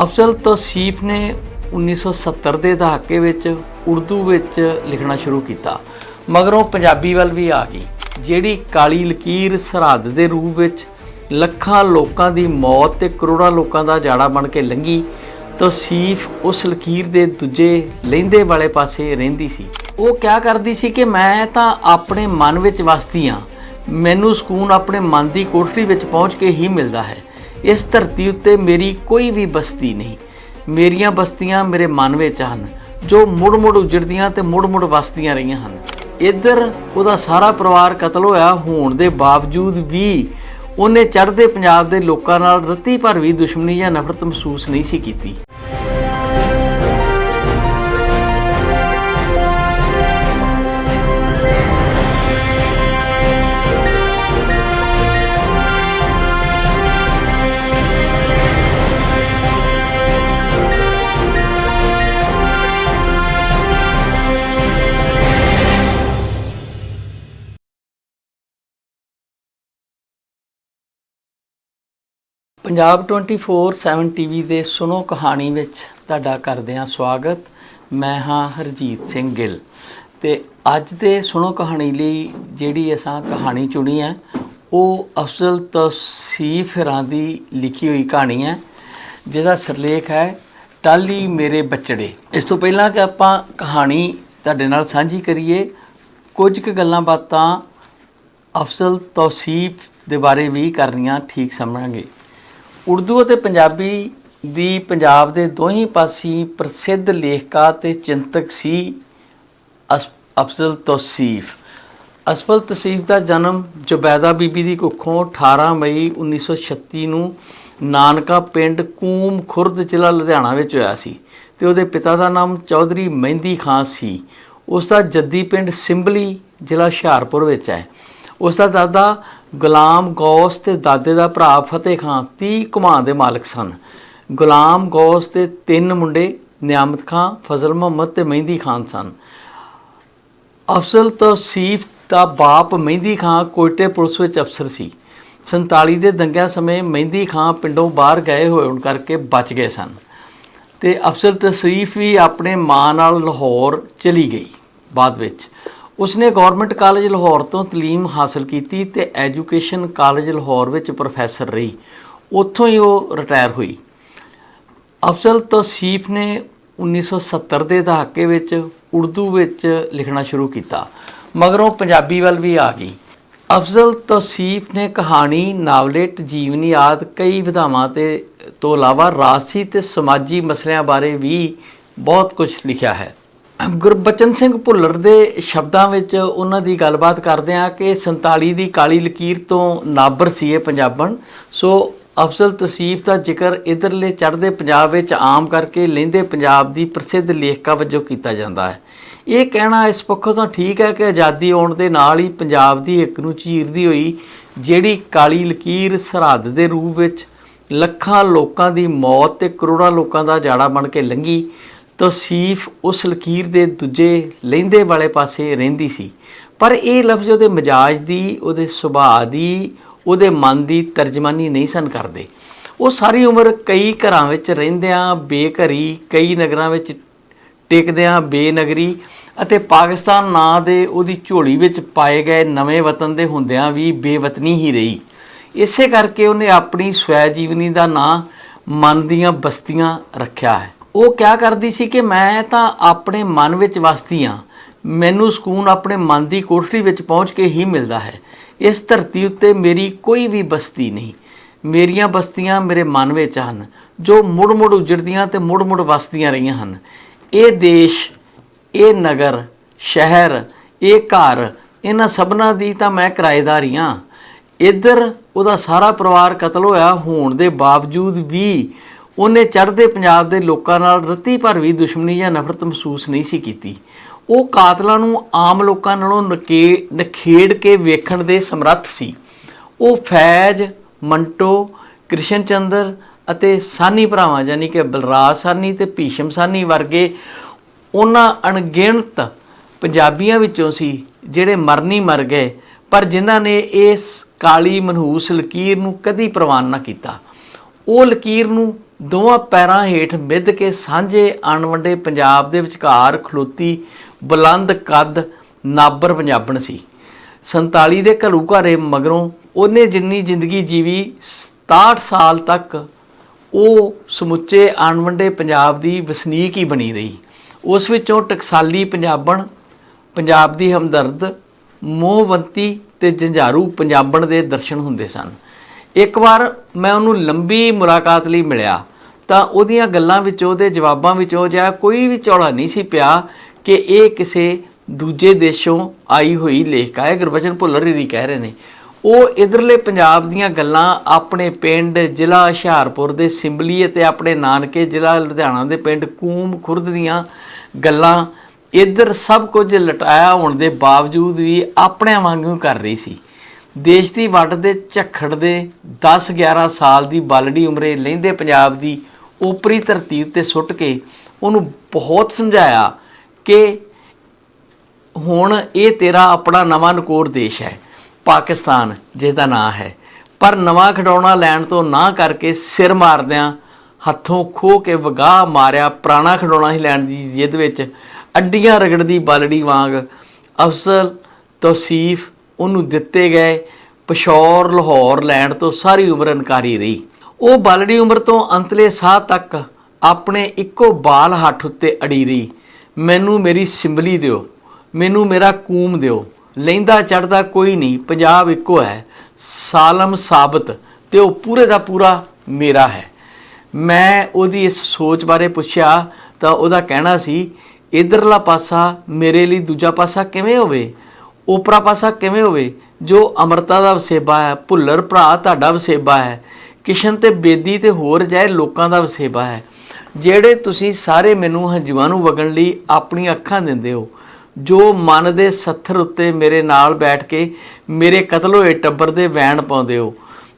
ਅਫਜ਼ਲ ਤੌਸੀਫ ਨੇ 1970 ਦੇ ਦਹਾਕੇ ਵਿੱਚ ਉਰਦੂ ਵਿੱਚ ਲਿਖਣਾ ਸ਼ੁਰੂ ਕੀਤਾ। ਮਗਰੋਂ ਪੰਜਾਬੀ ਵੱਲ ਵੀ ਆ ਗਈ, ਜਿਹੜੀ ਕਾਲੀ ਲਕੀਰ ਸਰਹੱਦ ਦੇ ਰੂਪ ਵਿੱਚ ਲੱਖਾਂ ਲੋਕਾਂ ਦੀ ਮੌਤ ਤੇ ਕਰੋੜਾਂ ਲੋਕਾਂ ਦਾ ਜਾੜਾ ਬਣ ਕੇ ਲੰਗੀ ਤੌਸੀਫ ਉਸ ਲਕੀਰ ਦੇ ਦੂਜੇ ਲਹਿੰਦੇ ਵਾਲੇ ਪਾਸੇ ਰਹਿੰਦੀ ਸੀ। ਉਹ ਕਿਆ ਕਰਦੀ ਸੀ ਕਿ ਮੈਂ ਤਾਂ ਆਪਣੇ ਮਨ ਵਿੱਚ ਵਸਦੀ ਹਾਂ ਮੈਨੂੰ ਸਕੂਨ ਆਪਣੇ ਮਨ ਦੀ ਕੋਠੜੀ ਵਿੱਚ ਪਹੁੰਚ ਕੇ ਹੀ ਮਿਲਦਾ ਹੈ। ਇਸ ਧਰਤੀ ਉੱਤੇ ਮੇਰੀ ਕੋਈ ਵੀ ਬਸਤੀ ਨਹੀਂ। ਮੇਰੀਆਂ ਬਸਤੀਆਂ ਮੇਰੇ ਮਨ ਵਿੱਚ ਹਨ, ਜੋ ਮੁੜ-ਮੁੜ ਉਜੜਦੀਆਂ ਤੇ ਮੁੜ-ਮੁੜ ਵਸਦੀਆਂ ਰਹੀਆਂ ਹਨ। ਇੱਧਰ ਉਹਦਾ ਸਾਰਾ ਪਰਿਵਾਰ ਕਤਲ ਹੋਇਆ ਹੋਣ ਦੇ ਬਾਵਜੂਦ ਵੀ ਉਹਨੇ ਚੜ੍ਹਦੇ ਪੰਜਾਬ ਦੇ ਲੋਕਾਂ ਨਾਲ ਰੱਤੀ ਭਰ ਵੀ ਦੁਸ਼ਮਣੀ ਜਾਂ ਨਫ਼ਰਤ ਮਹਿਸੂਸ ਨਹੀਂ ਸੀ ਕੀਤੀ। ਪੰਜਾਬ 24/7 ਟੀਵੀ ਦੇ ਸੁਣੋ ਕਹਾਣੀ ਵਿੱਚ ਤੁਹਾਡਾ ਕਰਦੇ ਹਾਂ ਸਵਾਗਤ। ਮੈਂ ਹਾਂ ਹਰਜੀਤ ਸਿੰਘ ਗਿੱਲ। ਤੇ ਅੱਜ ਦੇ ਸੁਣੋ ਕਹਾਣੀ ਲਈ ਜਿਹੜੀ ਅਸਾਂ ਕਹਾਣੀ ਚੁਣੀ ਹੈ, ਉਹ ਅਫਜ਼ਲ ਤੌਸੀਫ ਹਰਾਂ ਦੀ ਲਿਖੀ ਹੋਈ ਕਹਾਣੀ ਹੈ, ਜਿਹਦਾ ਸਿਰਲੇਖ ਹੈ ਟਾਲੀ ਮੇਰੇ ਬੱਚੜੇ। ਇਸ ਤੋਂ ਪਹਿਲਾਂ ਕਿ ਆਪਾਂ ਕਹਾਣੀ ਤੁਹਾਡੇ ਨਾਲ ਸਾਂਝੀ ਕਰੀਏ, ਕੁਝ ਕੁ ਗੱਲਾਂ ਬਾਤਾਂ ਅਫਜ਼ਲ ਤੌਸੀਫ ਦੇ ਬਾਰੇ ਵੀ ਕਰਨੀਆਂ ਠੀਕ ਸਮਝਾਂਗੇ। ਉਰਦੂ ਅਤੇ ਪੰਜਾਬੀ ਦੀ ਪੰਜਾਬ ਦੇ ਦੋਹੀਂ ਪਾਸੀ ਪ੍ਰਸਿੱਧ ਲੇਖਕਾ ਤੇ ਚਿੰਤਕ ਸੀ ਅਸ- ਅਫਜ਼ਲ ਤੌਸੀਫ। ਅਸਫਲ ਤੌਸੀਫ ਦਾ ਜਨਮ ਜ਼ੁਬੈਦਾ ਬੀਬੀ ਦੀ ਕੁੱਖੋਂ 18 ਮਈ 1936 ਨੂੰ ਨਾਨਕਾ ਪਿੰਡ ਕੂਮ ਖੁਰਦ ਜ਼ਿਲ੍ਹਾ ਲੁਧਿਆਣਾ ਵਿੱਚ ਹੋਇਆ ਸੀ ਤੇ ਉਹਦੇ ਪਿਤਾ ਦਾ ਨਾਮ ਚੌਧਰੀ ਮਹਿੰਦੀ ਖਾਨ ਸੀ। ਉਸ ਦਾ ਜੱਦੀ ਪਿੰਡ ਸਿੰਬਲੀ ਜ਼ਿਲ੍ਹਾ ਹੁਸ਼ਿਆਰਪੁਰ ਵਿੱਚ ਹੈ। ਉਸ ਦਾ ਦਾਦਾ ਗੁਲਾਮ ਗੌਸ ਤੇ ਦਾਦੇ ਦਾ ਭਰਾ ਫਤਿਹ ਖਾਨ 30 ਕੁਮਾਂ ਦੇ ਮਾਲਕ ਸਨ। ਗੁਲਾਮ ਗੌਸ ਦੇ ਤਿੰਨ ਮੁੰਡੇ ਨਿਆਮਤ ਖਾਨ, ਫਜ਼ਲ ਮੁਹੰਮਦ ਤੇ ਮਹਿੰਦੀ ਖਾਨ ਸਨ। ਅਫਜ਼ਲ ਤੌਸੀਫ ਦਾ ਬਾਪ ਮਹਿੰਦੀ ਖਾਨ ਕੋਇਟੇ ਪੁਲਿਸ ਵਿੱਚ ਅਫਸਰ ਸੀ। 47 ਦੇ ਦੰਗਿਆਂ ਸਮੇਂ ਮਹਿੰਦੀ ਖਾਨ ਪਿੰਡੋਂ ਬਾਹਰ ਗਏ ਹੋਣ ਕਰਕੇ ਬਚ ਗਏ ਸਨ ਤੇ ਅਫਸਲ ਤੌਸੀਫ ਵੀ ਆਪਣੇ ਮਾਂ ਨਾਲ ਲਾਹੌਰ ਚਲੀ ਗਈ। ਬਾਅਦ ਵਿੱਚ ਉਸਨੇ ਗਵਰਨਮੈਂਟ ਕਾਲਜ ਲਾਹੌਰ ਤੋਂ ਤਾਲੀਮ ਹਾਸਲ ਕੀਤੀ ਤੇ ਐਜੂਕੇਸ਼ਨ ਕਾਲਜ ਲਾਹੌਰ ਵਿੱਚ ਪ੍ਰੋਫੈਸਰ ਰਹੀ। ਉੱਥੋਂ ਹੀ ਉਹ ਰਿਟਾਇਰ ਹੋਈ। ਅਫਜ਼ਲ ਤੌਸੀਫ ਨੇ 1970 ਦੇ ਦਹਾਕੇ ਵਿੱਚ ਉਰਦੂ ਵਿੱਚ ਲਿਖਣਾ ਸ਼ੁਰੂ ਕੀਤਾ, ਮਗਰੋਂ ਪੰਜਾਬੀ ਵੱਲ ਵੀ ਆ ਗਈ। ਅਫਜ਼ਲ ਤੌਸੀਫ ਨੇ ਕਹਾਣੀ, ਨਾਵਲੇਟ, ਜੀਵਨੀ ਆਦ ਕਈ ਵਿਧਾਵਾਂ ਤੇ ਤੋਂ ਇਲਾਵਾ ਰਾਸੀ ਤੇ ਸਮਾਜੀ ਮਸਲਿਆਂ ਬਾਰੇ ਵੀ ਬਹੁਤ ਕੁਝ ਲਿਖਿਆ ਹੈ। ਗੁਰਬਚਨ ਸਿੰਘ ਭੁੱਲਰ ਦੇ ਸ਼ਬਦਾਂ ਵਿੱਚ ਉਹਨਾਂ ਦੀ ਗੱਲਬਾਤ ਕਰਦੇ ਆ ਕਿ 47 ਦੀ ਕਾਲੀ ਲਕੀਰ ਤੋਂ ਨਾਬਰ ਸੀ ਇਹ ਪੰਜਾਬਣ। ਸੋ ਅਫਜ਼ਲ ਤਸੀਫ ਦਾ ਜ਼ਿਕਰ ਇਧਰਲੇ ਚੜ੍ਹਦੇ ਪੰਜਾਬ ਵਿੱਚ ਆਮ ਕਰਕੇ ਲਹਿੰਦੇ ਪੰਜਾਬ ਦੀ ਪ੍ਰਸਿੱਧ ਲੇਖਕਾ ਵਜੋਂ ਕੀਤਾ ਜਾਂਦਾ ਹੈ। ਇਹ ਕਹਿਣਾ ਇਸ ਪੱਖੋਂ ਤਾਂ ਠੀਕ ਹੈ ਕਿ ਆਜ਼ਾਦੀ ਆਉਣ ਦੇ ਨਾਲ ਹੀ ਪੰਜਾਬ ਦੀ ਇੱਕ ਨੂੰ ਚੀਰਦੀ ਹੋਈ ਜਿਹੜੀ ਕਾਲੀ ਲਕੀਰ ਸਰਹੱਦ ਦੇ ਰੂਪ ਵਿੱਚ ਲੱਖਾਂ ਲੋਕਾਂ ਦੀ ਮੌਤ ਤੇ ਕਰੋੜਾਂ ਲੋਕਾਂ ਦਾ ਜਾੜਾ ਬਣ ਕੇ ਲੰਗੀ ਤੌਸੀਫ ਉਸ ਲਕੀਰ ਦੇ ਦੂਜੇ ਲਹਿੰਦੇ ਵਾਲੇ ਪਾਸੇ ਰਹਿੰਦੀ ਸੀ। ਪਰ ਇਹ ਲਫ਼ਜ਼ ਉਹਦੇ ਮਿਜਾਜ ਦੀ, ਉਹਦੇ ਸੁਭਾਅ ਦੀ, ਉਹਦੇ ਮਨ ਦੀ ਤਰਜਮਾਨੀ ਨਹੀਂ ਸਨ ਕਰਦੇ। ਉਹ ਸਾਰੀ ਉਮਰ ਕਈ ਘਰਾਂ ਵਿੱਚ ਰਹਿੰਦਿਆਂ ਬੇਘਰੀ, ਕਈ ਨਗਰਾਂ ਵਿੱਚ ਟਿਕਦਿਆਂ ਬੇਨਗਰੀ ਅਤੇ ਪਾਕਿਸਤਾਨ ਨਾਂ ਦੇ ਉਹਦੀ ਝੋਲੀ ਵਿੱਚ ਪਾਏ ਗਏ ਨਵੇਂ ਵਤਨ ਦੇ ਹੁੰਦਿਆਂ ਵੀ ਬੇਵਤਨੀ ਹੀ ਰਹੀ। ਇਸੇ ਕਰਕੇ ਉਹਨੇ ਆਪਣੀ ਸਵੈ ਜੀਵਨੀ ਦਾ ਨਾਂ ਮਨ ਦੀਆਂ ਬਸਤੀਆਂ ਰੱਖਿਆ ਹੈ। ਉਹ ਕਿਆ ਕਰਦੀ ਸੀ ਕਿ ਮੈਂ ਤਾਂ ਆਪਣੇ ਮਨ ਵਿੱਚ ਵਸਦੀ ਹਾਂ। ਮੈਨੂੰ ਸਕੂਨ ਆਪਣੇ ਮਨ ਦੀ ਕੋਠੜੀ ਵਿੱਚ ਪਹੁੰਚ ਕੇ ਹੀ ਮਿਲਦਾ ਹੈ। ਇਸ ਧਰਤੀ ਉੱਤੇ ਮੇਰੀ ਕੋਈ ਵੀ ਬਸਤੀ ਨਹੀਂ। ਮੇਰੀਆਂ ਬਸਤੀਆਂ ਮੇਰੇ ਮਨ ਵਿੱਚ ਹਨ, ਜੋ ਮੁੜ-ਮੁੜ ਉਜੜਦੀਆਂ ਤੇ ਮੁੜ-ਮੁੜ ਵਸਦੀਆਂ ਰਹੀਆਂ ਹਨ। ਇਹ ਦੇਸ਼, ਇਹ ਨਗਰ, ਸ਼ਹਿਰ, ਇਹ ਘਰ, ਇਹਨਾਂ ਸਭਨਾਂ ਦੀ ਤਾਂ ਮੈਂ ਕਿਰਾਏਦਾਰੀ ਹੀ ਹਾਂ। ਇੱਧਰ ਉਹਦਾ ਸਾਰਾ ਪਰਿਵਾਰ ਕਤਲ ਹੋਇਆ ਹੋਣ ਦੇ ਬਾਵਜੂਦ ਵੀ ਉਹਨੇ ਚੜ੍ਹਦੇ ਪੰਜਾਬ ਦੇ ਲੋਕਾਂ ਨਾਲ ਰੱਤੀ ਭਰ ਵੀ ਦੁਸ਼ਮਣੀ ਜਾਂ ਨਫ਼ਰਤ ਮਹਿਸੂਸ ਨਹੀਂ ਸੀ ਕੀਤੀ। ਉਹ ਕਾਤਲਾਂ ਨੂੰ ਆਮ ਲੋਕਾਂ ਨਾਲੋਂ ਨਕੇ, ਨਖੇੜ ਕੇ ਵੇਖਣ ਦੇ ਸਮਰੱਥ ਸੀ। ਉਹ ਫੈਜ਼, ਮੰਟੋ ਕ੍ਰਿਸ਼ਨ ਚੰਦਰ ਅਤੇ ਸਾਨੀ ਭਰਾਵਾਂ, ਯਾਨੀ ਕਿ ਬਲਰਾਜ ਸਾਨੀ ਤੇ ਭੀਸ਼ਮ ਸਾਨੀ ਵਰਗੇ ਉਹਨਾਂ ਅਣਗਿਣਤ ਪੰਜਾਬੀਆਂ ਵਿੱਚੋਂ ਸੀ ਜਿਹੜੇ ਮਰਨੀ ਮਰ ਗਏ, ਪਰ ਜਿਨ੍ਹਾਂ ਨੇ ਇਸ ਕਾਲੀ ਮਨਹੂਸ ਲਕੀਰ ਨੂੰ ਕਦੀ ਪ੍ਰਵਾਨ ਨਾ ਕੀਤਾ। ਉਹ ਲਕੀਰ ਨੂੰ ਦੋਵਾਂ ਪੈਰਾਂ ਹੇਠ ਮਿੱਧ ਕੇ ਸਾਂਝੇ ਅਣਵੰਡੇ ਪੰਜਾਬ ਦੇ ਵਿਚਕਾਰ ਖਲੋਤੀ ਬੁਲੰਦ ਕੱਦ ਨਾਬਰ ਪੰਜਾਬਣ ਸੀ। 47 ਦੇ ਘਲੂ ਘਾਰੇ ਮਗਰੋਂ ਉਹਨੇ ਜਿੰਨੀ ਜ਼ਿੰਦਗੀ ਜੀਵੀ 67 ਸਾਲ ਤੱਕ ਉਹ ਸਮੁੱਚੇ ਅਣਵੰਡੇ ਪੰਜਾਬ ਦੀ ਵਸਨੀਕ ਹੀ ਬਣੀ ਰਹੀ। ਉਸ ਵਿੱਚੋਂ ਟਕਸਾਲੀ ਪੰਜਾਬਣ, ਪੰਜਾਬ ਦੀ ਹਮਦਰਦ, ਮੋਹਵੰਤੀ ਤੇ ਜੰਝਾਰੂ ਪੰਜਾਬਣ ਦੇ ਦਰਸ਼ਨ ਹੁੰਦੇ ਸਨ। ਇੱਕ ਵਾਰ ਮੈਂ ਉਹਨੂੰ ਲੰਬੀ ਮੁਲਾਕਾਤ ਲਈ ਮਿਲਿਆ। ਤਾਂ ਉਹਦੀਆਂ ਗੱਲਾਂ ਵਿੱਚ, ਉਹਦੇ ਜਵਾਬਾਂ ਵਿੱਚ ਉਹ ਜਿਹਾ ਕੋਈ ਵੀ ਚੌੜਾ ਨਹੀਂ ਸੀ ਪਿਆ ਕਿ ਇਹ ਕਿਸੇ ਦੂਜੇ ਦੇਸ਼ੋਂ ਆਈ ਹੋਈ ਲੇਖਕਾ ਹੈ ਗੁਰਬਚਨ ਭੁੱਲਰ ਹੀ ਕਹਿ ਰਹੇ ਨੇ। ਉਹ ਇਧਰਲੇ ਪੰਜਾਬ ਦੀਆਂ ਗੱਲਾਂ ਆਪਣੇ ਪਿੰਡ ਜ਼ਿਲ੍ਹਾ ਹੁਸ਼ਿਆਰਪੁਰ ਦੇ ਸਿੰਬਲੀ ਅਤੇ ਆਪਣੇ ਨਾਨਕੇ ਜ਼ਿਲ੍ਹਾ ਲੁਧਿਆਣਾ ਦੇ ਪਿੰਡ ਕੂਮ ਖੁਰਦ ਦੀਆਂ ਗੱਲਾਂ ਇਧਰ ਸਭ ਕੁਝ ਲਟਾਇਆ ਹੋਣ ਦੇ ਬਾਵਜੂਦ ਵੀ ਆਪਣੇ ਵਾਂਗੂ ਕਰ ਰਹੀ ਸੀ। ਦੇਸ਼ ਦੀ ਵੱਡ ਦੇ ਝੱਖੜ ਦੇ 10-11 ਸਾਲ ਦੀ ਬਾਲੜੀ ਉਮਰੇ ਲਹਿੰਦੇ ਪੰਜਾਬ ਦੀ ਉਪਰੀ ਧਰਤੀ ਉੱਤੇ ਸੁੱਟ ਕੇ ਉਹਨੂੰ ਬਹੁਤ ਸਮਝਾਇਆ ਕਿ ਹੁਣ ਇਹ ਤੇਰਾ ਆਪਣਾ ਨਵਾਂ ਨਕੋਰ ਦੇਸ਼ ਹੈ ਪਾਕਿਸਤਾਨ ਜਿਸਦਾ ਨਾਂ ਹੈ ਪਰ ਨਵਾਂ ਖਿਡੌਣਾ ਲੈਣ ਤੋਂ ਨਾ ਕਰਕੇ ਸਿਰ ਮਾਰਦਿਆਂ ਹੱਥੋਂ ਖੋ ਕੇ ਵਗਾਹ ਮਾਰਿਆ ਪੁਰਾਣਾ ਖਿਡੌਣਾ ਹੀ ਲੈਣ ਦੀ ਜਿੱਦ ਵਿੱਚ ਅੱਡੀਆਂ ਰਗੜਦੀ ਬਾਲੜੀ ਵਾਂਗ ਅਫਸਲ ਤੌਸੀਫ ਉਹਨੂੰ ਦਿੱਤੇ ਗਏ ਪਸ਼ੌਰ ਲਾਹੌਰ ਲੈਣ ਤੋਂ ਸਾਰੀ ਉਮਰ ਇਨਕਾਰੀ ਰਹੀ ਉਹ ਬਾਲੜੀ ਉਮਰ ਤੋਂ ਅੰਤਲੇ ਸਾਹ ਤੱਕ ਆਪਣੇ ਇੱਕੋ ਬਾਲ ਹੱਥ ਉੱਤੇ ਅੜੀ ਰਹੀ। ਮੈਨੂੰ ਮੇਰੀ ਸਿੰਬਲੀ ਦਿਓ, ਮੈਨੂੰ ਮੇਰਾ ਕੂਮ ਦਿਓ। ਲੈਂਦਾ ਚੜਦਾ ਕੋਈ ਨਹੀਂ, ਪੰਜਾਬ ਇੱਕੋ ਹੈ। ਸਾਲਮ ਸਾਬਤ ਤੇ ਉਹ ਪੂਰੇ ਦਾ ਪੂਰਾ ਮੇਰਾ ਹੈ। ਮੈਂ ਉਹਦੀ ਇਸ ਸੋਚ ਬਾਰੇ ਪੁੱਛਿਆ ਤਾਂ ਉਹਦਾ ਕਹਿਣਾ ਸੀ, ਇਧਰਲਾ ਪਾਸਾ ਮੇਰੇ ਲਈ ਦੂਜਾ ਪਾਸਾ ਕਿਵੇਂ ਹੋਵੇ? ਉਪਰਾ ਪਾਸਾ ਕਿਵੇਂ ਹੋਵੇ? ਜੋ ਅਮਰਤਾ ਦਾ ਵਸੇਬਾ ਹੈ, ਭੁੱਲਰ ਭਰਾ ਤੁਹਾਡਾ ਵਸੇਬਾ ਹੈ। ਕਿਸ਼ਨ ਤੇ ਬੇਦੀ ਤੇ ਹੋਰ ਜਾਏ ਲੋਕਾਂ ਦਾ ਵਸੇਬਾ ਹੈ, ਜਿਹੜੇ ਤੁਸੀਂ ਸਾਰੇ ਮੈਨੂੰ ਹੰਝੂਆਂ ਨੂੰ ਵਗਣ ਲਈ ਆਪਣੀਆਂ ਅੱਖਾਂ ਦਿੰਦੇ ਹੋ, ਜੋ ਮਨ ਦੇ ਸੱਥਰ ਉੱਤੇ ਮੇਰੇ ਨਾਲ ਬੈਠ ਕੇ ਮੇਰੇ ਕਤਲ ਹੋਏ ਟੱਬਰ ਦੇ ਵੈਣ ਪਾਉਂਦੇ ਹੋ,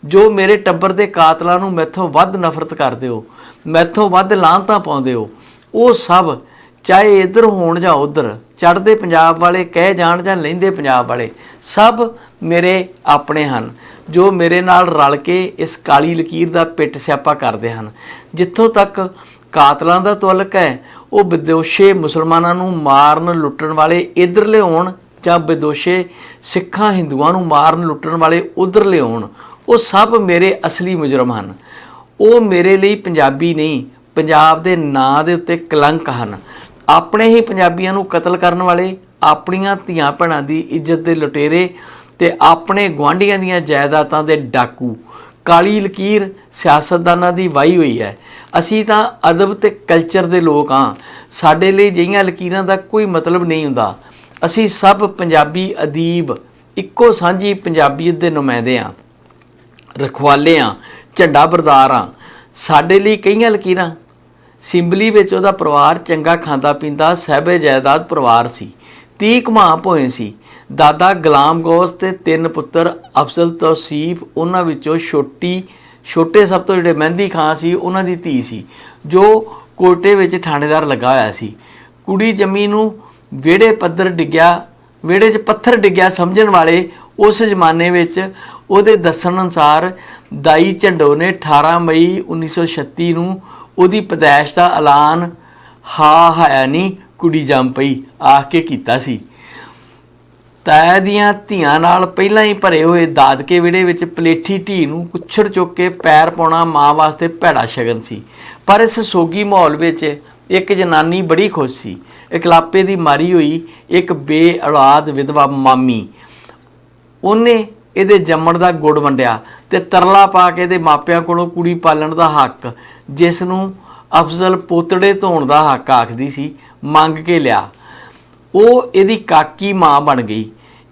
ਜੋ ਮੇਰੇ ਟੱਬਰ ਦੇ ਕਾਤਲਾਂ ਨੂੰ ਮੈਥੋਂ ਵੱਧ ਨਫ਼ਰਤ ਕਰਦੇ ਹੋ, ਮੈਥੋਂ ਵੱਧ ਲਾਂਤਾਂ ਪਾਉਂਦੇ ਹੋ, ਉਹ ਸਭ ਚਾਹੇ ਇੱਧਰ ਹੋਣ ਜਾਂ ਉੱਧਰ, ਚੜ੍ਹਦੇ ਪੰਜਾਬ ਵਾਲੇ ਕਹਿ ਜਾਣ ਜਾਂ ਲਹਿੰਦੇ ਪੰਜਾਬ ਵਾਲੇ, ਸਭ ਮੇਰੇ ਆਪਣੇ ਹਨ, ਜੋ ਮੇਰੇ ਨਾਲ ਰਲ ਕੇ ਇਸ ਕਾਲੀ ਲਕੀਰ ਦਾ ਪਿੱਟ ਸਿਆਪਾ ਕਰਦੇ ਹਨ। ਜਿੱਥੋਂ ਤੱਕ ਕਾਤਲਾਂ ਦਾ ਤੁਲਕ ਹੈ, ਉਹ ਵਿਦੋਸ਼ੇ ਮੁਸਲਮਾਨਾਂ ਨੂੰ ਮਾਰਨ ਲੁੱਟਣ ਵਾਲੇ ਇੱਧਰ ਲਿਆਉਣ ਜਾਂ ਵਿਦੋਸ਼ੇ ਸਿੱਖਾਂ ਹਿੰਦੂਆਂ ਨੂੰ ਮਾਰਨ ਲੁੱਟਣ ਵਾਲੇ ਉਧਰ ਲਿਆਉਣ, ਉਹ ਸਭ ਮੇਰੇ ਅਸਲੀ ਮੁਜਰਮ ਹਨ। ਉਹ ਮੇਰੇ ਲਈ ਪੰਜਾਬੀ ਨਹੀਂ, ਪੰਜਾਬ ਦੇ ਨਾਂ ਦੇ ਉੱਤੇ ਕਲੰਕ ਹਨ। ਆਪਣੇ ਹੀ ਪੰਜਾਬੀਆਂ ਨੂੰ ਕਤਲ ਕਰਨ ਵਾਲੇ, ਆਪਣੀਆਂ ਧੀਆਂ ਭੈਣਾਂ ਦੀ ਇੱਜ਼ਤ ਦੇ ਲੁਟੇਰੇ ਤੇ ਆਪਣੇ ਗਵਾਂਢੀਆਂ ਦੀਆਂ ਜਾਇਦਾਦਾਂ ਦੇ ਡਾਕੂ। ਕਾਲੀ ਲਕੀਰ ਸਿਆਸਤਦਾਨਾਂ ਦੀ ਵਾਈ ਹੋਈ ਹੈ। ਅਸੀਂ ਤਾਂ ਅਦਬ ਤੇ ਕਲਚਰ ਦੇ ਲੋਕ ਹਾਂ। ਸਾਡੇ ਲਈ ਜਿਹੀਆਂ ਲਕੀਰਾਂ ਦਾ ਕੋਈ ਮਤਲਬ ਨਹੀਂ ਹੁੰਦਾ। ਅਸੀਂ ਸਭ ਪੰਜਾਬੀ ਅਦੀਬ, ਇੱਕੋ ਸਾਂਝੀ ਪੰਜਾਬੀਅਤ ਦੇ ਨੁਮਾਇੰਦੇ ਹਾਂ। ਰਖਵਾਲੇ ਹਾਂ, ਝੰਡਾ ਬਰਦਾਰ ਹਾਂ। ਸਾਡੇ ਲਈ ਕਈਆਂ ਲਕੀਰਾਂ ਸਿੰਬਲੀ ਵਿੱਚ ਉਹਦਾ ਪਰਿਵਾਰ ਚੰਗਾ ਖਾਂਦਾ ਪੀਂਦਾ ਸਹਿਬੇ ਜਾਇਦਾਦ ਪਰਿਵਾਰ ਸੀ। 30 ਕਮਾ ਭੋਏ ਸੀ। ਦਾਦਾ ਗੁਲਾਮ ਗੌਸ ਤੇ ਤਿੰਨ ਪੁੱਤਰ ਅਫਜ਼ਲ ਤੌਸੀਫ, ਉਹਨਾਂ ਵਿੱਚੋਂ ਛੋਟੀ, ਛੋਟੇ ਸਭ ਤੋਂ ਜਿਹੜੇ ਮਹਿੰਦੀ ਖਾਂ ਸੀ, ਉਹਨਾਂ ਦੀ ਧੀ ਸੀ, ਜੋ ਕੋਟੇ ਵਿੱਚ ਥਾਣੇਦਾਰ ਲੱਗਾ ਹੋਇਆ ਸੀ। ਕੁੜੀ ਜੰਮੀ ਨੂੰ ਵਿਹੜੇ ਪੱਧਰ ਡਿੱਗਿਆ, ਵਿਹੜੇ 'ਚ ਪੱਥਰ ਡਿੱਗਿਆ ਸਮਝਣ ਵਾਲੇ ਉਸ ਜ਼ਮਾਨੇ ਵਿੱਚ ਉਹਦੇ ਦੱਸਣ ਅਨੁਸਾਰ ਦਾਈ ਝੰਡੋ ਨੇ 18 ਮਈ 1936 ਨੂੰ ਉਹਦੀ ਪਦੈਸ਼ ਦਾ ਐਲਾਨ ਹਾ ਹਾਇਆ ਨਹੀਂ ਕੁੜੀ ਜੰਮ ਪਈ, ਆਖ ਕੇ ਕੀਤਾ ਸੀ। ਤਾਇਆ ਦੀਆਂ ਧੀਆਂ ਨਾਲ ਪਹਿਲਾਂ ਹੀ ਭਰੇ ਹੋਏ ਦਾਦਕੇ ਵਿੜੇ ਵਿੱਚ ਪਲੇਠੀ ਢੀ ਨੂੰ ਕੁੱਛੜ ਚੁੱਕ ਕੇ ਪੈਰ ਪਾਉਣਾ ਮਾਂ ਵਾਸਤੇ ਭੈੜਾ ਸ਼ਗਨ ਸੀ। ਪਰ ਇਸ ਸੋਗੀ ਮਾਹੌਲ ਵਿੱਚ ਇੱਕ ਜਨਾਨੀ ਬੜੀ ਖੁਸ਼ ਸੀ। ਇਕਲਾਪੇ ਦੀ ਮਾਰੀ ਹੋਈ ਇੱਕ ਬੇਔਲਾਦ ਵਿਧਵਾ ਮਾਮੀ। ਉਹਨੇ ਇਹਦੇ ਜੰਮਣ ਦਾ ਗੁੜ ਵੰਡਿਆ ਤੇ ਤਰਲਾ ਪਾ ਕੇ ਇਹਦੇ ਮਾਪਿਆਂ ਕੋਲੋਂ ਕੁੜੀ ਪਾਲਣ ਦਾ ਹੱਕ ਜਿਸ ਨੂੰ ਅਫਜ਼ਲ ਪੋਤੜੇ ਧੋਣ ਦਾ ਹੱਕ ਆਖਦੀ ਸੀ, ਮੰਗ ਕੇ ਲਿਆ। ਉਹ ਇਹਦੀ ਕਾਕੀ ਮਾਂ ਬਣ ਗਈ।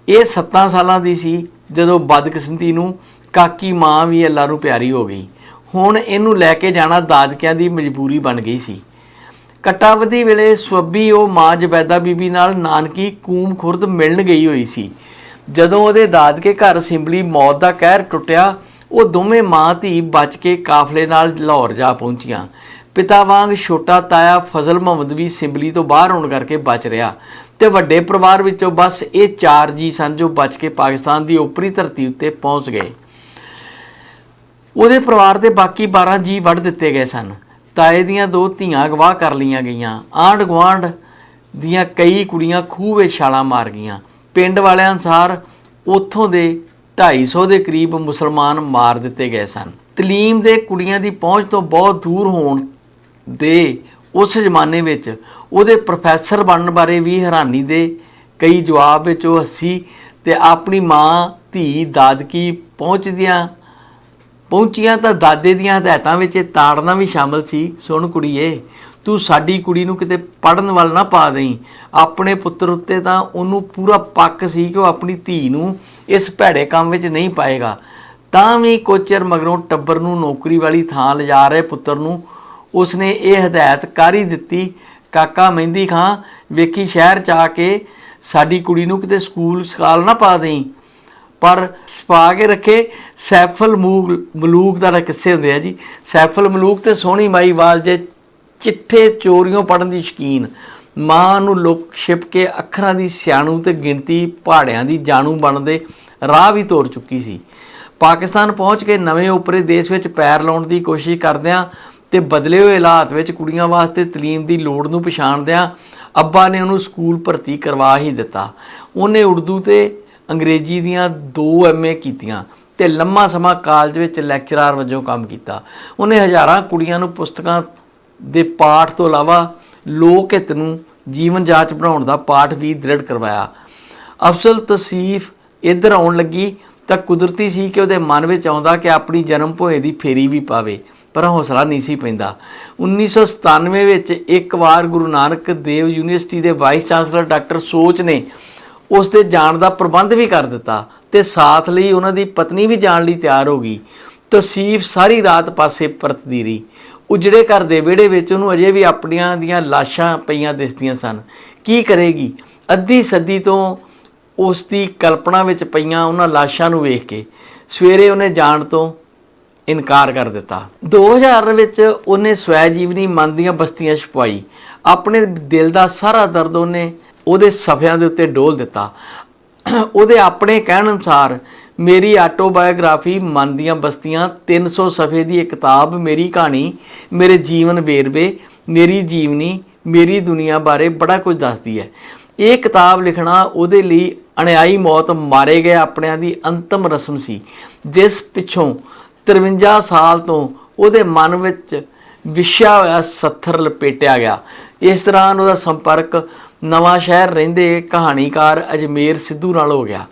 ਇਹ 7 ਸਾਲਾਂ ਦੀ ਸੀ, ਜਦੋਂ ਬਦਕਿਸਮਤੀ ਨੂੰ ਕਾਕੀ ਮਾਂ ਵੀ ਅੱਲਾ ਨੂੰ ਪਿਆਰੀ ਹੋ ਗਈ। ਹੁਣ ਇਹਨੂੰ ਲੈ ਕੇ ਜਾਣਾ ਦਾਦਕਿਆਂ ਦੀ ਮਜਬੂਰੀ ਬਣ ਗਈ ਸੀ। ਕਟਾਵਦੀ ਵੇਲੇ ਸਵੱਬੀ ਉਹ ਮਾਂ ਜਬੈਦਾ ਬੀਬੀ ਨਾਲ ਨਾਨਕੀ ਕੂਮ ਖੁਰਦ ਮਿਲਣ ਗਈ ਹੋਈ ਸੀ। ਜਦੋਂ ਉਹਦੇ ਦਾਦਕੇ ਘਰ ਸਿੰਬਲੀ ਮੌਤ ਦਾ ਕਹਿਰ ਟੁੱਟਿਆ ਉਹ ਦੋਵੇਂ ਮਾਂ ਧੀ ਬਚ ਕੇ ਕਾਫਲੇ ਨਾਲ ਲਾਹੌਰ ਜਾ ਪਹੁੰਚੀਆਂ। ਪਿਤਾ ਵਾਂਗ ਛੋਟਾ ਤਾਇਆ ਫਜ਼ਲ ਮੁਹੰਮਦ ਵੀ ਸਿੰਬਲੀ ਤੋਂ ਬਾਹਰ ਹੋਣ ਕਰਕੇ ਬਚ ਰਿਹਾ ਤੇ ਵੱਡੇ ਪਰਿਵਾਰ ਵਿੱਚੋਂ ਬਸ ਇਹ ਚਾਰ ਜੀ ਸਨ ਜੋ ਬਚ ਕੇ ਪਾਕਿਸਤਾਨ ਦੀ ਉਪਰੀ ਧਰਤੀ ਉੱਤੇ ਪਹੁੰਚ ਗਏ। ਉਹਦੇ ਪਰਿਵਾਰ ਦੇ ਬਾਕੀ 12 ਜੀ ਵੱਢ ਦਿੱਤੇ ਗਏ ਸਨ। ਤਾਏ ਦੀਆਂ ਦੋ ਧੀਆਂ ਅਗਵਾ ਕਰ ਲਈਆਂ ਗਈਆਂ। ਆਂਢ ਗੁਆਂਢ ਦੀਆਂ ਕਈ ਕੁੜੀਆਂ ਖੂਹ ਵਿੱਚ ਛਾਲਾਂ ਮਾਰ ਗਈਆਂ। ਪਿੰਡ ਵਾਲਿਆਂ ਅਨਸਾਰ ਉੱਥੋਂ ਦੇ 250 ਦੇ ਕਰੀਬ ਮੁਸਲਮਾਨ ਮਾਰ ਦਿੱਤੇ ਗਏ ਸਨ। ਤਲੀਮ ਦੇ ਕੁੜੀਆਂ ਦੀ ਪਹੁੰਚ ਤੋਂ ਬਹੁਤ ਦੂਰ ਹੋਣ ਦੇ ਉਸ ਜ਼ਮਾਨੇ ਵਿੱਚ ਉਹਦੇ ਪ੍ਰੋਫੈਸਰ ਬਣਨ ਬਾਰੇ ਵੀ ਹੈਰਾਨੀ ਦੇ ਕਈ ਜਵਾਬ ਵਿੱਚ ਉਹ ਹੱਸੀ ਤੇ ਆਪਣੀ ਮਾਂ, ਧੀ, ਦਾਦਕੀ ਪਹੁੰਚਦੀਆਂ, ਪਹੁੰਚੀਆਂ ਤਾਂ ਦਾਦੇ ਦੀਆਂ ਹਦਾਇਤਾਂ ਵਿੱਚ ਇਹ ਤਾੜਨਾ ਵੀ ਸ਼ਾਮਲ ਸੀ। ਸੁਣ ਕੁੜੀਏ ਤੂੰ ਸਾਡੀ ਕੁੜੀ ਨੂੰ ਕਿਤੇ ਪੜਨ ਵੱਲ ਨਾ ਪਾ ਦੇਈਂ। ਆਪਣੇ ਪੁੱਤਰ ਉੱਤੇ ਤਾਂ ਉਹਨੂੰ ਪੂਰਾ ਪੱਕ ਸੀ ਕਿ ਉਹ ਆਪਣੀ ਧੀ ਨੂੰ ਇਸ ਭੈੜੇ ਕੰਮ ਵਿੱਚ ਨਹੀਂ ਪਾਏਗਾ। ਤਾਂ ਵੀ ਕੋਚਰ ਮਗਰੋਂ ਟੱਬਰ ਨੂੰ ਨੌਕਰੀ ਵਾਲੀ ਥਾਂ ਲਿਜਾ ਰਹੇ ਪੁੱਤਰ ਨੂੰ ਉਸਨੇ ਇਹ ਹਦਾਇਤ ਕਰ ਹੀ ਦਿੱਤੀ, ਕਾਕਾ ਮਹਿੰਦੀ ਖਾਂ, ਵੇਖੀ ਸ਼ਹਿਰ ਚ ਆ ਕੇ ਸਾਡੀ ਕੁੜੀ ਨੂੰ ਕਿਤੇ ਸਕੂਲ ਸਕਾਲ ਨਾ ਪਾ ਦੇਈਂ। ਪਰ ਛਪਾ ਕੇ ਰੱਖੇ ਸੈਫਲ ਮੂਗ ਮਲੂਕ ਦਾ ਕਿੱਸੇ ਹੁੰਦੇ ਆ ਜੀ। ਸੈਫਲ ਮਲੂਕ ਤੇ ਸੋਹਣੀ ਮਾਈ ਵਾਲ ਜੇ ਚਿੱਠੇ ਚੋਰੀਆਂ ਪੜਨ ਦੀ ਸ਼ਕੀਨ। ਮਾਂ ਨੂੰ ਲੋਕ ਛਿਪ ਕੇ ਅੱਖਰਾਂ ਦੀ ਸਿਆਣੂ ਤੇ ਗਿਣਤੀ ਪਹਾੜਿਆਂ ਦੀ ਜਾਣੂ ਬਣਦੇ ਰਾਹ ਵੀ ਤੋਰ ਚੁੱਕੀ ਸੀ। ਪਾਕਿਸਤਾਨ ਪਹੁੰਚ ਕੇ ਨਵੇਂ ਉਪਰੇ ਦੇਸ਼ ਵਿੱਚ ਪੈਰ ਲਾਉਣ ਦੀ ਕੋਸ਼ਿਸ਼ ਕਰਦਿਆਂ ਤੇ ਬਦਲੇ ਹੋਏ ਹਾਲਾਤ ਵਿੱਚ ਕੁੜੀਆਂ ਵਾਸਤੇ ਤਾਲੀਮ ਦੀ ਲੋੜ ਨੂੰ ਪਛਾਣਦਿਆਂ ਅੱਬਾ ਨੇ ਉਹਨੂੰ ਸਕੂਲ ਭਰਤੀ ਕਰਵਾ ਹੀ ਦਿੱਤਾ। ਉਹਨੇ ਉਰਦੂ ਤੇ ਅੰਗਰੇਜ਼ੀ ਦੀਆਂ ਦੋ ਐਮਏ ਕੀਤੀਆਂ ਤੇ ਲੰਮਾ ਸਮਾਂ ਕਾਲਜ ਵਿੱਚ ਲੈਕਚਰਰ ਵਜੋਂ ਕੰਮ ਕੀਤਾ। ਉਹਨੇ ਹਜ਼ਾਰਾਂ ਕੁੜੀਆਂ ਨੂੰ ਪੁਸਤਕਾਂ ਦੇ ਪਾਠ ਤੋਂ ਇਲਾਵਾ ਲੋਕ ਹਿੱਤ ਨੂੰ ਜੀਵਨ ਜਾਚ ਬਣਾਉਣ ਦਾ ਪਾਠ ਵੀ ਦ੍ਰਿੜ ਕਰਵਾਇਆ। ਅਫਸਲ ਤਸੀਫ ਇੱਧਰ ਆਉਣ ਲੱਗੀ ਤਾਂ ਕੁਦਰਤੀ ਸੀ ਕਿ ਉਹਦੇ ਮਨ ਵਿੱਚ ਆਉਂਦਾ ਕਿ ਆਪਣੀ ਜਨਮ ਭੋਏ ਦੀ ਫੇਰੀ ਵੀ ਪਾਵੇ, ਪਰ ਹੌਸਲਾ ਨਹੀਂ ਸੀ ਪੈਂਦਾ। 1997 ਵਿੱਚ ਇੱਕ ਵਾਰ ਗੁਰੂ ਨਾਨਕ ਦੇਵ ਯੂਨੀਵਰਸਿਟੀ ਦੇ ਵਾਈਸ ਚਾਂਸਲਰ ਡਾਕਟਰ ਸੋਚ ਨੇ ਉਸ ਦੇ ਜਾਣ ਦਾ ਪ੍ਰਬੰਧ ਵੀ ਕਰ ਦਿੱਤਾ ਤੇ ਸਾਥ ਲਈ ਉਹਨਾਂ ਦੀ ਪਤਨੀ ਵੀ ਜਾਣ ਲਈ ਤਿਆਰ ਹੋ ਗਈ। ਤਸੀਫ ਸਾਰੀ ਰਾਤ ਪਾਸੇ ਪਰਤਦੀ ਰਹੀ। ਉਜੜੇ ਘਰ ਦੇ ਵਿਹੜੇ ਵਿੱਚ ਉਹਨੂੰ ਅਜੇ ਵੀ ਆਪਣੀਆਂ ਦੀਆਂ ਲਾਸ਼ਾਂ ਪਈਆਂ ਦਿਸਦੀਆਂ ਸਨ। ਕੀ ਕਰੇਗੀ? ਅੱਧੀ ਸਦੀ ਤੋਂ ਉਸ ਦੀ ਕਲਪਨਾ ਵਿੱਚ ਪਈਆਂ ਉਹਨਾਂ ਲਾਸ਼ਾਂ ਨੂੰ ਵੇਖ ਕੇ ਸਵੇਰੇ ਉਹਨੇ ਜਾਣ ਤੋਂ ਇਨਕਾਰ ਕਰ ਦਿੱਤਾ। 2000 ਵਿੱਚ ਉਹਨੇ ਸਵੈ ਜੀਵਨੀ ਮਨ ਦੀਆਂ ਬਸਤੀਆਂ ਛਪਾਈ। ਆਪਣੇ ਦਿਲ ਦਾ ਸਾਰਾ ਦਰਦ ਉਹਨੇ ਉਹਦੇ ਸਫ਼ਿਆਂ ਦੇ ਉੱਤੇ ਡੋਲ ਦਿੱਤਾ। ਉਹਦੇ ਆਪਣੇ ਕਹਿਣ ਅਨੁਸਾਰ ਮੇਰੀ ਆਟੋਬਾਇਓਗ੍ਰਾਫੀ ਮਨ ਦੀਆਂ ਬਸਤੀਆਂ 300 ਸਫ਼ੇ ਦੀ ਇੱਕ ਕਿਤਾਬ, ਮੇਰੀ ਕਹਾਣੀ, ਮੇਰੇ ਜੀਵਨ ਵੇਰਵੇ, ਮੇਰੀ ਜੀਵਨੀ, ਮੇਰੀ ਦੁਨੀਆ ਬਾਰੇ ਬੜਾ ਕੁਝ ਦੱਸਦੀ ਹੈ। ਇਹ ਕਿਤਾਬ ਲਿਖਣਾ ਉਹਦੇ ਲਈ ਅਣਿਆਈ ਮੌਤ ਮਾਰੇ ਗਏ ਆਪਣਿਆਂ ਦੀ ਅੰਤਮ ਰਸਮ ਸੀ, ਜਿਸ ਪਿੱਛੋਂ 53 ਸਾਲ ਤੋਂ ਉਹਦੇ ਮਨ ਵਿੱਚ ਵਿਛਿਆ ਹੋਇਆ ਸੱਥਰ ਲਪੇਟਿਆ ਗਿਆ। ਇਸ ਤਰ੍ਹਾਂ ਉਹਦਾ ਸੰਪਰਕ ਨਵਾਂ ਸ਼ਹਿਰ ਰਹਿੰਦੇ ਕਹਾਣੀਕਾਰ ਅਜਮੇਰ ਸਿੱਧੂ ਨਾਲ ਹੋ ਗਿਆ।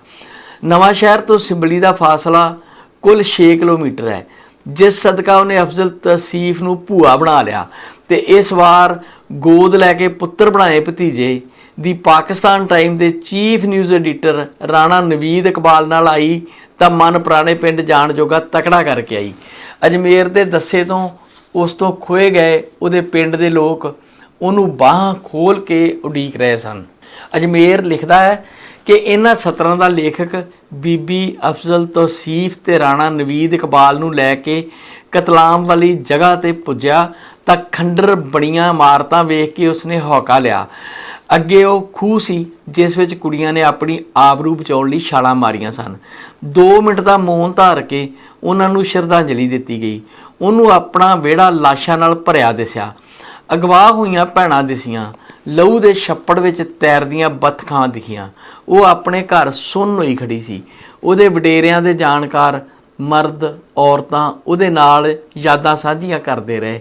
ਨਵਾਂ ਸ਼ਹਿਰ ਤੋਂ ਸਿੰਬਲੀ ਦਾ ਫਾਸਲਾ ਕੁੱਲ 6 ਕਿਲੋਮੀਟਰ ਹੈ। ਜਿਸ ਸਦਕਾ ਉਹਨੇ ਅਫਜ਼ਲ ਤਸੀਫ ਨੂੰ ਭੂਆ ਬਣਾ ਲਿਆ ਤੇ ਇਸ ਵਾਰ ਗੋਦ ਲੈ ਕੇ ਪੁੱਤਰ ਬਣਾਏ ਭਤੀਜੇ ਦੀ ਪਾਕਿਸਤਾਨ ਟਾਈਮ ਦੇ chief news editor Rana Naveed Iqbal ਨਾਲ ਆਈ ਤਾਂ ਮਨ ਪੁਰਾਣੇ ਪਿੰਡ ਜਾਣ ਜੋਗਾ ਤਕੜਾ ਕਰਕੇ ਆਈ। ਅਜਮੇਰ ਦੇ ਦੱਸੇ ਤੋਂ ਉਸ ਤੋਂ ਖੋਏ ਗਏ ਉਹਦੇ ਪਿੰਡ ਦੇ ਲੋਕ ਉਹਨੂੰ ਬਾਹਾਂ ਖੋਲ ਕੇ ਉਡੀਕ ਰਹੇ ਸਨ। ਅਜਮੇਰ ਲਿਖਦਾ ਹੈ ਕਿ ਇਹਨਾਂ ਸਤਰਾਂ ਦਾ ਲੇਖਕ ਬੀਬੀ ਅਫਜ਼ਲ ਤੌਸੀਫ ਤੇ ਰਾਣਾ ਨਵੀਦ ਇਕਬਾਲ ਨੂੰ ਲੈ ਕੇ ਕਤਲਾਮ ਵਾਲੀ ਜਗ੍ਹਾ ਤੇ ਪੁੱਜਿਆ ਤਾਂ ਖੰਡਰ ਬਣੀਆਂ ਇਮਾਰਤਾਂ ਵੇਖ ਕੇ ਉਸਨੇ ਹੌਕਾ ਲਿਆ। ਅੱਗੇ ਉਹ ਖੂਹ ਸੀ, ਜਿਸ ਵਿੱਚ ਕੁੜੀਆਂ ਨੇ ਆਪਣੀ ਆਬਰੂ ਬਚਾਉਣ ਲਈ ਛਾਲਾਂ ਮਾਰੀਆਂ ਸਨ। 2 ਮਿੰਟ ਦਾ ਮੌਨ ਧਾਰ ਕੇ ਉਹਨਾਂ ਨੂੰ ਸ਼ਰਧਾਂਜਲੀ ਦਿੱਤੀ ਗਈ। ਉਹਨੂੰ ਆਪਣਾ ਵਿਹੜਾ ਲਾਸ਼ਾਂ ਨਾਲ ਭਰਿਆ ਦਿਸਿਆ। ਅਗਵਾ ਹੋਈਆਂ ਭੈਣਾਂ ਦਿਸੀਆਂ। ਲਹੂ ਦੇ ਛੱਪੜ ਵਿੱਚ ਤੈਰਦੀਆਂ ਬਤਖਾਂ ਦਿਖੀਆਂ। ਉਹ ਆਪਣੇ ਘਰ ਸੁੰਨ ਹੋਈ ਖੜੀ ਸੀ। ਉਹਦੇ ਵਡੇਰਿਆਂ ਦੇ ਜਾਣਕਾਰ ਮਰਦ, ਔਰਤਾਂ ਉਹਦੇ ਨਾਲ ਯਾਦਾਂ ਸਾਂਝੀਆਂ ਕਰਦੇ ਰਹੇ।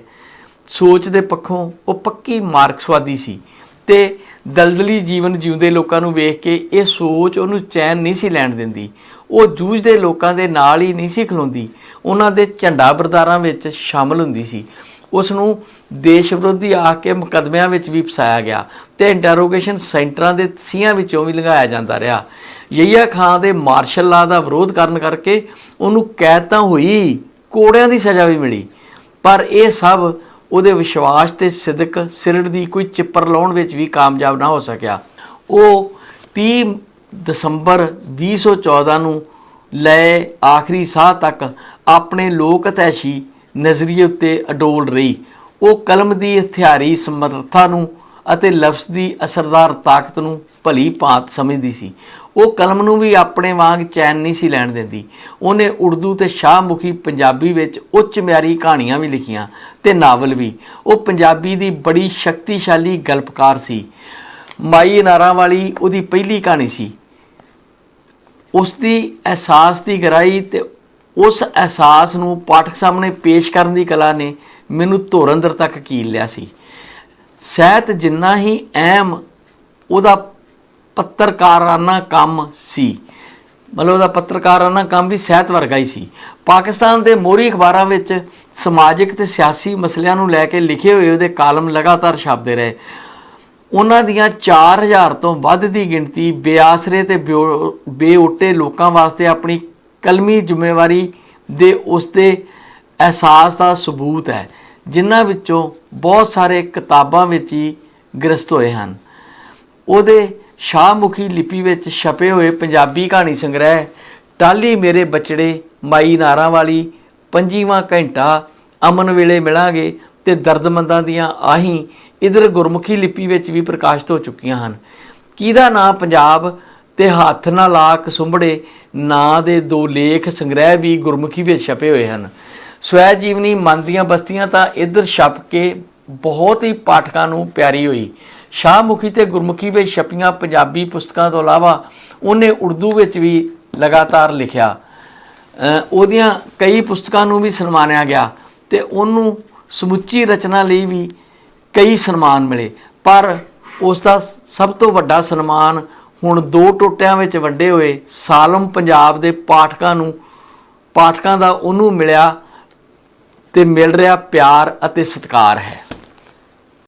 ਸੋਚ ਦੇ ਪੱਖੋਂ ਉਹ ਪੱਕੀ ਮਾਰਕਸਵਾਦੀ ਸੀ ਤੇ ਦਲਦਲੀ ਜੀਵਨ ਜਿਉਂਦੇ ਲੋਕਾਂ ਨੂੰ ਵੇਖ ਕੇ ਇਹ ਸੋਚ ਉਹਨੂੰ ਚੈਨ ਨਹੀਂ ਸੀ ਲੈਣ ਦਿੰਦੀ। ਉਹ ਜੂਝਦੇ ਲੋਕਾਂ ਦੇ ਨਾਲ ਹੀ ਨਹੀਂ ਸੀ ਖਲੋਂਦੀ। ਉਹਨਾਂ ਦੇ ਝੰਡਾ ਬਰਦਾਰਾਂ ਵਿੱਚ ਸ਼ਾਮਲ ਹੁੰਦੀ ਸੀ। ਉਸ ਨੂੰ ਦੇਸ਼ ਵਿਰੋਧੀ ਆ ਕੇ ਮੁਕਦਮਿਆਂ ਵਿੱਚ ਵੀ ਫਸਾਇਆ ਗਿਆ ਤੇ ਇੰਟਰੋਗੇਸ਼ਨ ਸੈਂਟਰਾਂ ਦੇ ਥੀਆਂ ਵਿੱਚੋਂ ਵੀ ਲੰਘਾਇਆ ਜਾਂਦਾ ਰਿਹਾ। ਯਹੀਆ ਖਾਨ ਦੇ ਮਾਰਸ਼ਲ ਲਾ ਦਾ ਵਿਰੋਧ ਕਰਨ ਕਰਕੇ ਉਹਨੂੰ ਕੈਦ ਤਾਂ ਹੋਈ ਕੋੜਿਆਂ ਦੀ ਸਜ਼ਾ ਵੀ ਮਿਲੀ। ਪਰ ਇਹ ਸਭ ਉਹਦੇ ਵਿਸ਼ਵਾਸ ਤੇ ਸਿਦਕ ਸਿਰੜ ਦੀ ਕੋਈ ਚਿੱਪਰ ਲਾਉਣ ਵਿੱਚ ਵੀ ਕਾਮਯਾਬ ਨਾ ਹੋ ਸਕਿਆ। ਉਹ 30 ਦਸੰਬਰ 2014 ਨੂੰ ਲੈ ਆਖਰੀ ਸਾਹ ਤੱਕ ਆਪਣੇ ਲੋਕ ਹਤੈਸ਼ੀ ਨਜ਼ਰੀਏ ਉੱਤੇ ਅਡੋਲ ਰਹੀ। ਉਹ ਕਲਮ ਦੀ ਹਥਿਆਰੀ, ਸਮਰੱਥਾ ਨੂੰ ਅਤੇ ਲਫ਼ਜ਼ ਦੀ ਅਸਰਦਾਰ ਤਾਕਤ ਨੂੰ ਭਲੀ ਭਾਂਤ ਸਮਝਦੀ ਸੀ। ਉਹ ਕਲਮ ਨੂੰ ਵੀ ਆਪਣੇ ਵਾਂਗ ਚੈਨ ਨਹੀਂ ਸੀ ਲੈਣ ਦਿੰਦੀ। ਉਹਨੇ ਉਰਦੂ ਤੇ ਸ਼ਾਹਮੁਖੀ ਪੰਜਾਬੀ ਵਿੱਚ ਉੱਚ ਮਿਆਰੀ ਕਹਾਣੀਆਂ ਵੀ ਲਿਖੀਆਂ ਤੇ ਨਾਵਲ ਵੀ। ਉਹ ਪੰਜਾਬੀ ਦੀ ਬੜੀ ਸ਼ਕਤੀਸ਼ਾਲੀ ਗਲਪਕਾਰ ਸੀ। ਮਾਈ ਅਨਾਰਾਂ ਵਾਲੀ ਉਹਦੀ ਪਹਿਲੀ ਕਹਾਣੀ ਸੀ। ਉਸ ਦੀ ਅਹਿਸਾਸ ਦੀ ਗਹਿਰਾਈ ਤੇ ਉਸ ਅਹਿਸਾਸ ਨੂੰ ਪਾਠਕ ਸਾਹਮਣੇ ਪੇਸ਼ ਕਰਨ ਦੀ ਕਲਾ ਨੇ ਮੈਨੂੰ ਧੁਰੰਦਰ ਤੱਕ ਕੀਲ ਲਿਆ ਸੀ। ਸਹਿਤ ਜਿੰਨਾ ਹੀ ਅਹਿਮ ਉਹਦਾ ਪੱਤਰਕਾਰਾਨਾ ਕੰਮ ਸੀ। ਮਤਲਬ ਉਹਦਾ ਪੱਤਰਕਾਰਾਨਾ ਕੰਮ ਵੀ ਸਹਿਤ ਵਰਗਾ ਹੀ ਸੀ। ਪਾਕਿਸਤਾਨ ਦੇ ਮੋਹਰੀ ਅਖਬਾਰਾਂ ਵਿੱਚ ਸਮਾਜਿਕ ਤੇ ਸਿਆਸੀ ਮਸਲਿਆਂ ਨੂੰ ਲੈ ਕੇ ਲਿਖੇ ਹੋਏ ਉਹਦੇ ਕਾਲਮ ਲਗਾਤਾਰ ਛਪਦੇ ਰਹੇ। ਉਹਨਾਂ ਦੀਆਂ 4000 ਤੋਂ ਵੱਧ ਦੀ ਗਿਣਤੀ ਬੇਆਸਰੇ ਤੇ ਬਿਓ- ਬੇਓਟੇ ਲੋਕਾਂ ਵਾਸਤੇ ਆਪਣੀ ਕਲਮੀ ਜ਼ਿੰਮੇਵਾਰੀ ਦੇ ਉਸਦੇ ਅਹਿਸਾਸ ਦਾ ਸਬੂਤ ਹੈ, ਜਿਨ੍ਹਾਂ ਵਿੱਚੋਂ ਬਹੁਤ ਸਾਰੇ ਕਿਤਾਬਾਂ ਵਿੱਚ ਹੀ ਗ੍ਰਸਤ ਹੋਏ ਹਨ। ਉਹਦੇ ਸ਼ਾਹਮੁਖੀ ਲਿਪੀ ਵਿੱਚ ਛਪੇ ਹੋਏ ਪੰਜਾਬੀ ਕਹਾਣੀ ਸੰਗ੍ਰਹਿ ਟਾਲੀ ਮੇਰੇ ਬਚੜੇ, ਮਾਈ ਨਾਰਾਂ ਵਾਲੀ, ਪੰਜੀਵਾਂ ਘੰਟਾ, ਅਮਨ ਵੇਲੇ ਮਿਲਾਂਗੇ ਤੇ ਦਰਦਮੰਦਾਂ ਦੀਆਂ ਆਹੀਂ, ਇਧਰ ਗੁਰਮੁਖੀ ਲਿਪੀ ਵਿੱਚ ਵੀ ਪ੍ਰਕਾਸ਼ਿਤ ਹੋ ਚੁੱਕੀਆਂ ਹਨ। ਕਿਹਦਾ ਨਾਂ ਪੰਜਾਬ ਤੇ ਹੱਥ ਨਾਲ ਆਕ ਕਸੁੰਬੜੇ ਨਾਂ ਦੇ ਦੋ ਲੇਖ ਸੰਗ੍ਰਹਿ ਵੀ ਗੁਰਮੁਖੀ ਵਿੱਚ ਛਪੇ ਹੋਏ ਹਨ। ਸਵੈ ਜੀਵਨੀ ਮਨ ਦੀਆਂ ਬਸਤੀਆਂ ਤਾਂ ਇਧਰ ਛਪ ਕੇ ਬਹੁਤ ਹੀ ਪਾਠਕਾਂ ਨੂੰ ਪਿਆਰੀ ਹੋਈ। ਸ਼ਾਹਮੁਖੀ ਤੇ ਗੁਰਮੁਖੀ ਵਿੱਚ ਛਪੀਆਂ ਪੰਜਾਬੀ ਪੁਸਤਕਾਂ ਤੋਂ ਇਲਾਵਾ ਉਹਨੇ ਉਰਦੂ ਵਿੱਚ ਵੀ ਲਗਾਤਾਰ ਲਿਖਿਆ। ਉਹਦੀਆਂ ਕਈ ਪੁਸਤਕਾਂ ਨੂੰ ਵੀ ਸਨਮਾਨਿਆ ਗਿਆ ਤੇ ਉਹਨੂੰ ਸਮੁੱਚੀ ਰਚਨਾ ਲਈ ਵੀ ਕਈ ਸਨਮਾਨ ਮਿਲੇ। ਪਰ ਉਸ ਦਾ ਸਭ ਤੋਂ ਵੱਡਾ ਸਨਮਾਨ ਹੁਣ ਦੋ ਟੋਟਿਆਂ ਵਿੱਚ ਵੰਡੇ ਹੋਏ ਸਾਲਮ ਪੰਜਾਬ ਦੇ ਪਾਠਕਾਂ ਨੂੰ, ਪਾਠਕਾਂ ਦਾ ਉਹਨੂੰ ਮਿਲਿਆ ਤੇ ਮਿਲ ਰਿਹਾ ਪਿਆਰ ਅਤੇ ਸਤਿਕਾਰ ਹੈ।